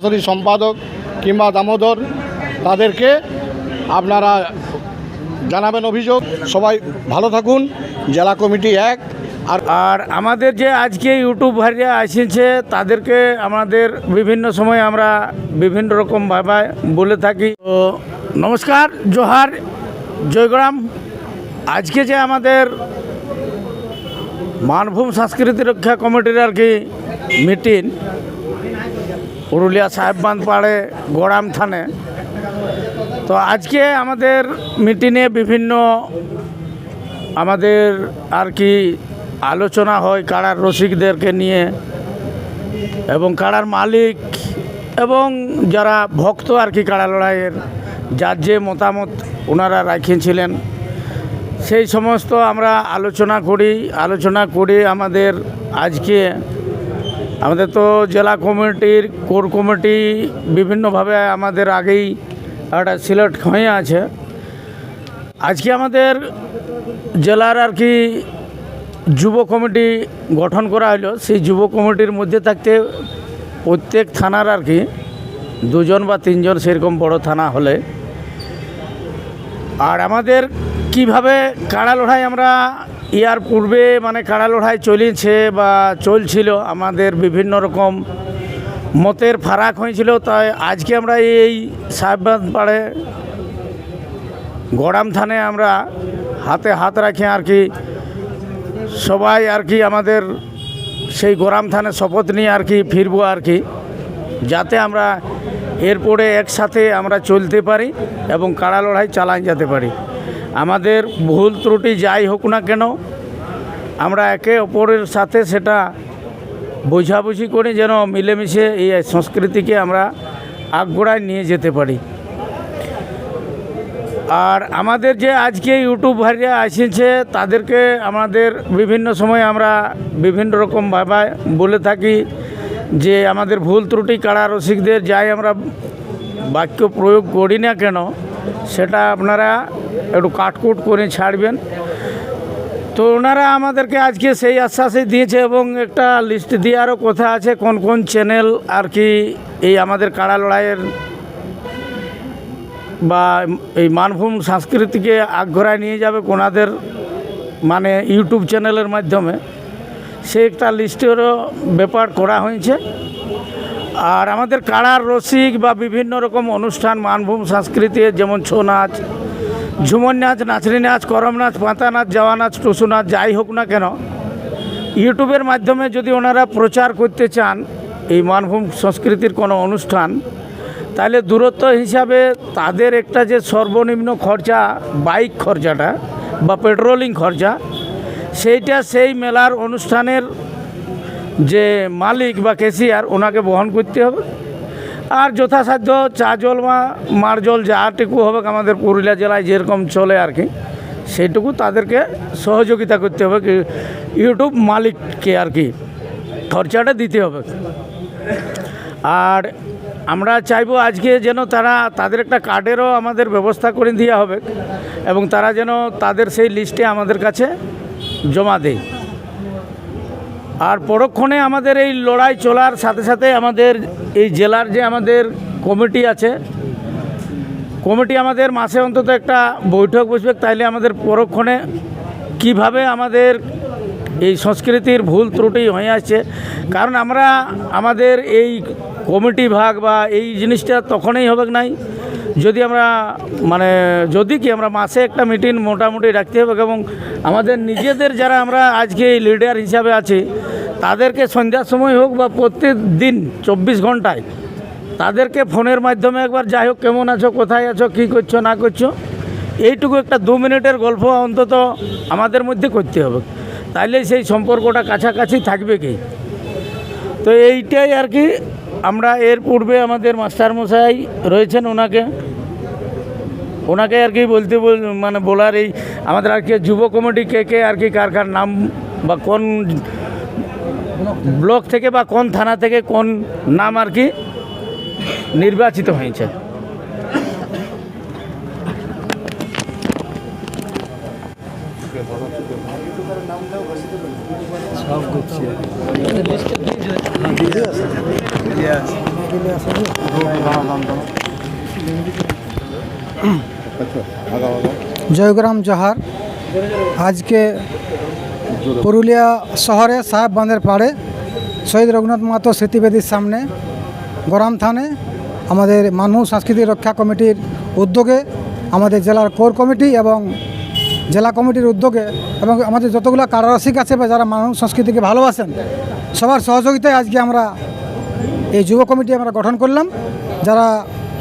সরাসরি সম্পাদক কিংবা দামোদর তাদেরকে আপনারা জানাবেন অভিযোগ। সবাই ভালো থাকুন, জেলা কমিটি এক। আর আর আমাদের যে আজকে ইউটিউব ভাইরা এসেছে তাদেরকে আমাদের বিভিন্ন সময় আমরা বিভিন্ন রকম ভাবে বলে থাকি। তো নমস্কার, জোহার, জয়গ্রাম। আজকে যে আমাদের মানভূম সংস্কৃতি রক্ষা কমিটির আর কি মিটিং পুরুলিয়া সাহেববান্ধ পাড়ে গোড়াম থানে। তো আজকে আমাদের মিটিংয়ে বিভিন্ন আমাদের আর কি আলোচনা হয় কাড়ার রসিকদেরকে নিয়ে এবং কাড়ার মালিক এবং যারা ভক্ত আর কি কাড়া লড়াইয়ের, যার যে মতামত ওনারা রাখিয়েছিলেন। সেই সমস্ত আমরা আলোচনা করি, আলোচনা করে আমাদের আজকে আমাদের তো জেলা কমিটির, কোর কমিটি বিভিন্নভাবে আমাদের আগেই একটা সিলেক্ট হয়ে আছে। আজকে আমাদের জেলার আর কি যুব কমিটি গঠন করা হলো। সেই যুব কমিটির মধ্যে থাকতে প্রত্যেক থানার আর কি দুজন বা তিনজন সেরকম বড় থানা হলে। আর আমাদের কীভাবে কাড়া লড়াই আমরা ইয়ার পূর্বে মানে কাড়া লড়াই চলেছে বা চলছিল, আমাদের বিভিন্ন রকম মতের ফারাক হয়েছিল, তাই আজকে আমরা এই সাহেবাদ পাড়ে গড়াম থানে আমরা হাতে হাত রাখি আর কি, সবাই আর কি আমাদের সেই গোরাম থানে শপথ নিয়ে আর কি ফিরবো আর কি, যাতে আমরা এরপরে একসাথে আমরা চলতে পারি এবং কাড়া লড়াই চালান যেতে পারি। আমাদের ভুল ত্রুটি যাই হোক না কেন, আমরা একে অপরের সাথে সেটা বোঝাবুঝি করে যেন মিলেমিশে এই সংস্কৃতিকে আমরা আগগোড়ায় নিয়ে যেতে পারি। আর আমাদের যে আজকে ইউটিউব ভাইরা এসেছে, তাদেরকে আমাদের বিভিন্ন সময় আমরা বিভিন্ন রকম ভাবে বলে থাকি যে আমাদের ভুল ত্রুটি কাড়া রসিকদের, যাই আমরা বাক্য প্রয়োগ করি না কেন সেটা আপনারা একটু কাটকুট করে ছাড়বেন। তো ওনারা আমাদেরকে আজকে সেই আশ্বাসই দিয়েছে এবং একটা লিস্ট দেওয়ারও কথা আছে, কোন কোন চ্যানেল আর কি এই আমাদের কাড়া লড়াইয়ের বা এই মানভূম সংস্কৃতিকে আগ্রহায় নিয়ে যাবে কোনাদের মানে ইউটিউব চ্যানেলের মাধ্যমে। সে একটা লিস্টেরও ব্যাপার করা হয়েছে। আর আমাদের কাড়ার রসিক বা বিভিন্ন রকম অনুষ্ঠান, মানভূম সংস্কৃতি যেমন ছৌ নাচ ঝুমর নাচ, নাচনি নাচ, করম নাচ, পাতা নাচ জাওয়া নাচ, টুসু নাচ, যাই হোক না কেন, ইউটিউবের মাধ্যমে যদি ওনারা প্রচার করতে চান এই মানভূম সংস্কৃতির কোনো অনুষ্ঠান, তাহলে দূরত্ব হিসাবে তাদের একটা যে সর্বনিম্ন খরচা, বাইক খরচাটা বা পেট্রোলিং খরচা, সেইটা সেই মেলার অনুষ্ঠানের যে মালিক বা ক্যাশিয়ার ওনাকে বহন করতে হবে। আর যথাসাধ্য চা জল বা মার জল যাটুকু হবে আমাদের পুরুলিয়া জেলায় যেরকম চলে আর কি, সেইটুকু তাদেরকে সহযোগিতা করতে হবে ইউটিউব মালিককে আর কি খরচাটা দিতে হবে। আর আমরা চাইব আজকে যেন তারা তাদের একটা কার্ডেরও আমাদের ব্যবস্থা করে দেওয়া হবে এবং তারা যেন তাদের সেই লিস্টে আমাদের কাছে জমা দেয়। আর পরক্ষণে আমাদের এই লড়াই চলার সাথে সাথে আমাদের এই জেলার যে আমাদের কমিটি আছে, কমিটি আমাদের মাসে অন্তত একটা বৈঠক বসবে, তাইলে আমাদের পরক্ষণে কীভাবে আমাদের এই সংস্কৃতির ভুল ত্রুটি হয়ে আসছে। কারণ আমরা, আমাদের এই কমিটি ভাগ বা এই জিনিসটা তখনই হবে নাই, যদি আমরা মানে যদি কি আমরা মাসে একটা মিটিং মোটামুটি রাখতে হবে এবং আমাদের নিজেদের যারা আমরা আজকে এই লিডার হিসাবে আছি তাদেরকে সন্ধ্যার সময় হোক বা প্রত্যেক দিন চব্বিশ ঘন্টায়, তাদেরকে ফোনের মাধ্যমে একবার যাই হোক, কেমন আছো, কোথায় আছো, কী করছ, না করছ, এইটুকু একটা দু মিনিটের গল্প অন্তত আমাদের মধ্যে করতে হবে। তাইলে সেই সম্পর্কটা কাছাকাছি থাকবে কি? তো এইটাই আর কি, আমরা এর পূর্বে আমাদের মাস্টারমশাই রয়েছেন ওনাকে। ওনাকে আর কি বলতে বল- মানে বলার এই আমাদের আর কি যুব কমিটি কে কে আর কি কার কার নাম বা কোন ব্লক থেকে বা কোন থানা থেকে কোন নাম আর কি নির্বাচিত হয়েছে। জয়গ্রাম জহার। আজকে পুরুলিয়া শহরে সাহেব বাঁধের পাড়ে শহীদ রঘুনাথ মাহাতো স্মৃতিবেদীর সামনে গরম থানে আমাদের মানুষ সাংস্কৃতিক রক্ষা কমিটির উদ্যোগে আমাদের জেলার কোর কমিটি এবং জেলা কমিটির উদ্যোগে এবং আমাদের যতগুলো কারারসিক আছে বা যারা মানুষ সংস্কৃতিকে ভালোবাসেন, সবার সহযোগিতায় আজকে আমরা এই যুব কমিটি আমরা গঠন করলাম। যারা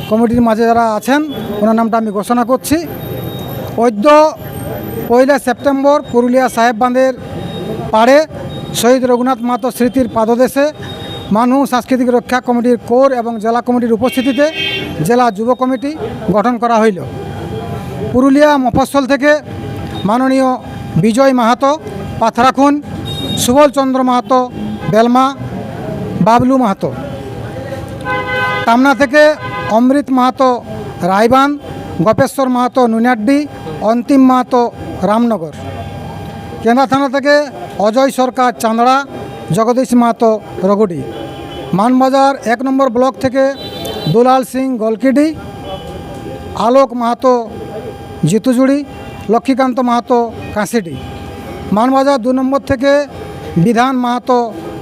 কমিটির মাঝে যারা আছেন, ওনার নামটা আমি ঘোষণা করছি। ঐদ্য পয়লা সেপ্টেম্বর পুরুলিয়া সাহেব বাঁধের পাড়ে শহীদ রঘুনাথ মাহাতো স্মৃতির পাদদেশে মানুষ সাংস্কৃতিক রক্ষা কমিটির কোর এবং জেলা কমিটির উপস্থিতিতে জেলা যুব কমিটি গঠন করা হইল। পুরুলিয়া মফস্বল থেকে মাননীয় বিজয় মাহাতো পাথরাখুন, সুবল চন্দ্র মাহাতো বেলমা, বাবলু মাহাতো। টামনা থেকে অমৃত মাহাতো রায়বান, গপেশ্বর মাহাতো নুনাড্ডি, অন্তিম মাহাতো রামনগর। কেন্দ্রা থানা থেকে অজয় সরকার চাঁদড়া জগদীশ মাহাতো রগডি মানবাজার এক নম্বর ব্লক থেকে দুলাল সিং গলকিডি আলোক মাহাতো জিতুজুড়ি, লক্ষ্মীকান্ত মাহাতো কাঁসিডি মানবাজার দু নম্বর থেকে বিধান মাহাতো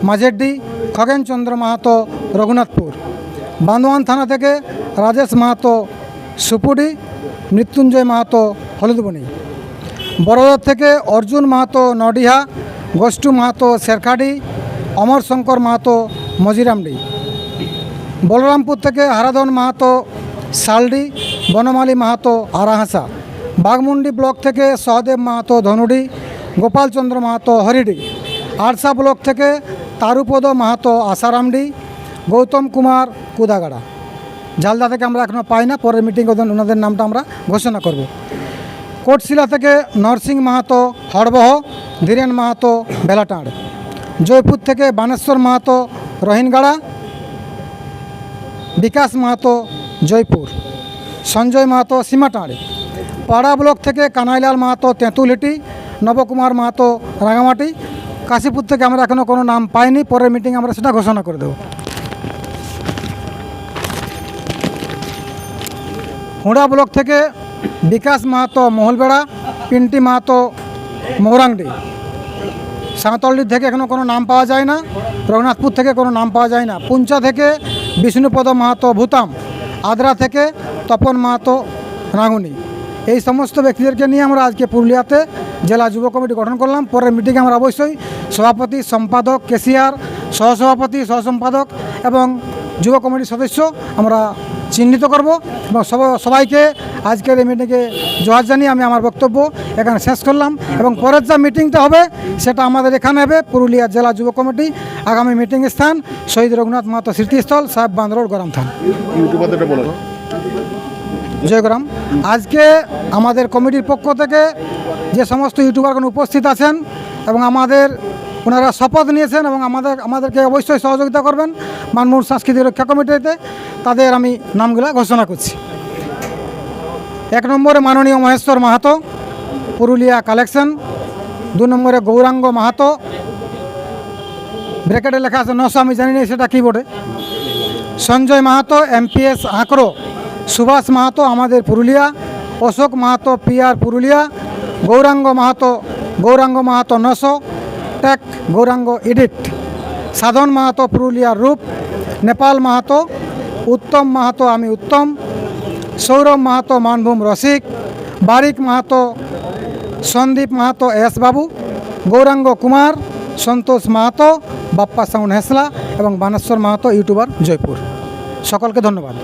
মাঝেড্ডি খগেনচন্দ্র মাহাতো রঘুনাথপুর। বান্দোয়ান থানা থেকে রাজেশ মাহাতো সুপুডি মৃত্যুঞ্জয় মাহাতো হলুদবনি। বড়োদর থেকে অর্জুন মাহাতো নডিহা, গোষ্ঠু মাহাতো শেরখাডি, অমর শঙ্কর মাহাতো মজিরামডি। বলরামপুর থেকে হারাধন মাহাতো শালডি, বনমালী মাহাতো আরাহাসা বাঘমুন্ডি ব্লক থেকে সহদেব মাহাতো ধনুডি, গোপালচন্দ্র মাহাতো হরিডি। আরসা ব্লক থেকে তারুপদ মাহাতো আসারামডি, গৌতম কুমার কুদাগাড়া। ঝালদা থেকে আমরা এখনও পাই না, পরের মিটিং ওদের ওনাদের নামটা আমরা ঘোষণা করব। কোটশিলা থেকে নরসিং মাহাতো, হরবহ, ধীরেন মাহাতো, বেলাটাঁড়। জয়পুর থেকে বানেশ্বর মাহাতো, রহিনগাড়া, বিকাশ মাহাতো, জয়পুর। সঞ্জয় মাহাতো, সীমাটাঁড়ি। পাড়া ব্লক থেকে কানাইলাল মাহাতো তেঁতুলহেটি নবকুমার মাহাতো, রাঙামাটি। কাশীপুর থেকে আমরা এখনও কোনো নাম পাইনি, পরের মিটিং আমরা সেটা ঘোষণা করে দেবো। হুঁড়া ব্লক থেকে বিকাশ মাহাতো মহলবেড়া, পিন্টি মাহাতো মৌরাংডি। সাঁতলডি থেকে এখনও কোনো নাম পাওয়া যায় না, রঘুনাথপুর থেকে কোনো নাম পাওয়া যায় না। পুঞ্চা থেকে বিষ্ণুপদ মাহাতো ভূতাম, আদ্রা থেকে তপন মাহাতো রাঙুনি এই সমস্ত ব্যক্তিদেরকে নিয়ে আমরা আজকে পুরুলিয়াতে জেলা যুব কমিটি গঠন করলাম। পরের মিটিংয়ে আমরা অবশ্যই সভাপতি, সম্পাদক কেসিয়ার সহসভাপতি, সহসম্পাদক এবং যুব কমিটির সদস্য আমরা চিহ্নিত করব এবং সব- সবাইকে আজকের এই মিটিংয়ে জোহার জানিয়ে আমি আমার বক্তব্য এখানে শেষ করলাম এবং পরের যা মিটিংটা হবে সেটা আমাদের এখানে হবে পুরুলিয়া জেলা যুব কমিটি আগামী মিটিং স্থান শহীদ রঘুনাথ মাহাতো স্মৃতিস্থল সাহেব বাঁধ রোড গরম থান। জয়গ্রাম আজকে আমাদের কমিটির পক্ষ থেকে যে সমস্ত ইউটিউবারগণ উপস্থিত আছেন এবং আমাদের ওনারা শপথ নিয়েছেন এবং আমাদের, আমাদেরকে অবশ্যই সহযোগিতা করবেন মানমোহন সাংস্কৃতিক রক্ষা কমিটিতে। তাদের আমি নামগুলো ঘোষণা করছি। এক নম্বরে মাননীয় মহেশ্বর মাহাতো, পুরুলিয়া কালেকশন। দু নম্বরে গৌরাঙ্গ মাহাতো। ব্র্যাকেটে লেখা আছে নশো আমি জানি না সেটা কী বোর্ডে সঞ্জয় মাহাতো, এমপিএস আঁকড়ো। সুভাষ মাহাতো, আমাদের পুরুলিয়া। অশোক মাহাতো পিআর পুরুলিয়া। গৌরাঙ্গ মাহাতো গৌরাঙ্গ মাহাতো নশো টেক গৌরাঙ্গ এডিট সাধন মাহাতো পুরুলিয়ার রূপ। নেপাল মাহাতো, উত্তম মাহাতো আমি উত্তম। সৌরভ মাহাতো মানভূম রসিক। বারিক মাহাতো, সন্দীপ মাহাতো এস বাবু। গৌরাঙ্গ কুমার, সন্তোষ মাহাতো, বাপ্পা সাউন্ড হেসলা এবং বানেশ্বর মাহাতো ইউটিউবার জয়পুর। সকলকে ধন্যবাদ।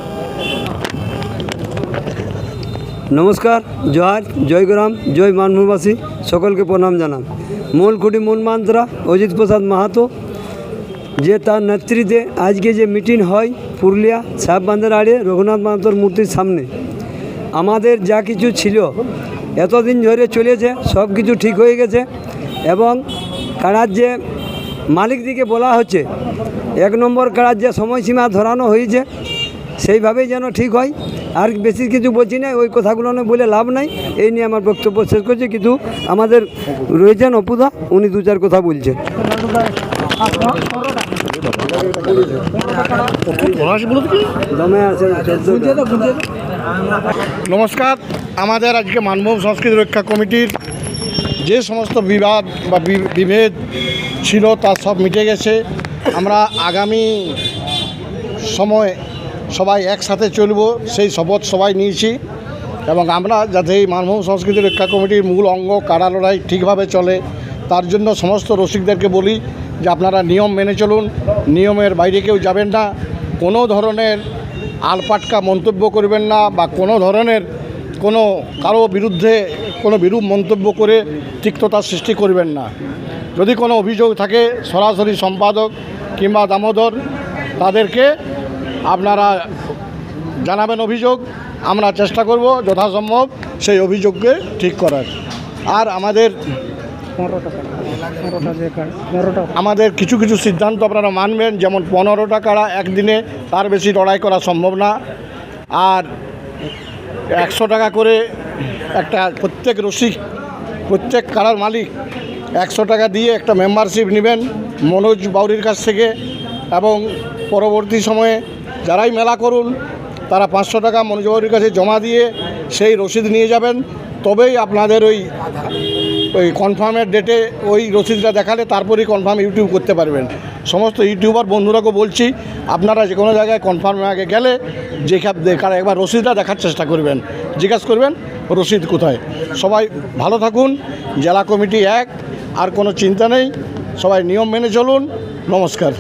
নমস্কার, জয় জয়গ্রাম জয় মানভূমবাসী। সকলকে প্রণাম জানাম মূল খুঁটি মূল মান্ত্রা অজিত প্রসাদ মাহাতো, যে তার নেতৃত্বে আজকে যে মিটিং হয় পুরুলিয়া সাহেব সাহেববান্ধের আড়ে রঘুনাথ মাহাতোর মূর্তির সামনে। আমাদের যা কিছু ছিল, এতদিন ধরে চলেছে, সব কিছু ঠিক হয়ে গেছে এবং কারার যে মালিক দিকে বলা হচ্ছে, এক নম্বর কারার যে সময়সীমা ধরানো হয়েছে, সেইভাবেই যেন ঠিক হয়। আর বেশি কিছু বলছি না, ওই কথাগুলো বলে লাভ নাই। এই নিয়ে আমার বক্তব্য শেষ করছি। কিন্তু আমাদের রয়েছেন অপুদা, উনি দু চার কথা বলছেন। নমস্কার, আমাদের আজকে মানভূম সংস্কৃতি রক্ষা কমিটির যে সমস্ত বিবাদ বা বিভেদ ছিল, তা সব মিটে গেছে। আমরা আগামী সময় সবাই একসাথে চলব, সেই শপথ সবাই নিয়েছি। এবং আমরা যাতে এই মানভূম সংস্কৃতি রক্ষা কমিটির মূল অঙ্গ কাড়া লড়াই ঠিকভাবে চলে, তার জন্য সমস্ত রসিকদেরকে বলি যে আপনারা নিয়ম মেনে চলুন, নিয়মের বাইরে কেউ যাবেন না, কোনো ধরনের আলপাটকা মন্তব্য করবেন না বা কোনো ধরনের কোনো কারও বিরুদ্ধে কোনো বিরূপ মন্তব্য করে তিক্ততার সৃষ্টি করবেন না। যদি কোনো অভিযোগ থাকে, সরাসরি সম্পাদক কিংবা দামোদর তাদেরকে আপনারা জানাবেন অভিযোগ, আমরা চেষ্টা করব যথাসম্ভব সেই অভিযোগকে ঠিক করার। আর আমাদের আমাদের কিছু কিছু সিদ্ধান্ত আপনারা মানবেন, যেমন পনেরো টাকারা একদিনে তার বেশি লড়াই করা সম্ভব না। আর একশো টাকা করে একটা প্রত্যেক রসিক, প্রত্যেক কারার মালিক একশো টাকা দিয়ে একটা মেম্বারশিপ নেবেন মনোজ বাউরির কাছ থেকে। এবং পরবর্তী সময়ে যারাই মেলা করুন, তারা পাঁচশো টাকা মনোজ বাউরির কাছে জমা দিয়ে সেই রসিদ নিয়ে যাবেন। তবেই আপনাদের ওই ওই কনফার্মের ডেটে ওই রসিদটা দেখালে তারপরেই কনফার্ম ইউটিউব করতে পারবেন। সমস্ত ইউটিউবার বন্ধুরাকে বলছি, আপনারা যে কোনো জায়গায় কনফার্মে আগে গেলে যেখানে দেখার একবার রসিদটা দেখার চেষ্টা করবেন। জিজ্ঞাসা করবেন, রসিদ কোথায়? সবাই ভালো থাকুন, জেলা কমিটি এক, আর কোনো চিন্তা নেই, সবাই নিয়ম মেনে চলুন, নমস্কার।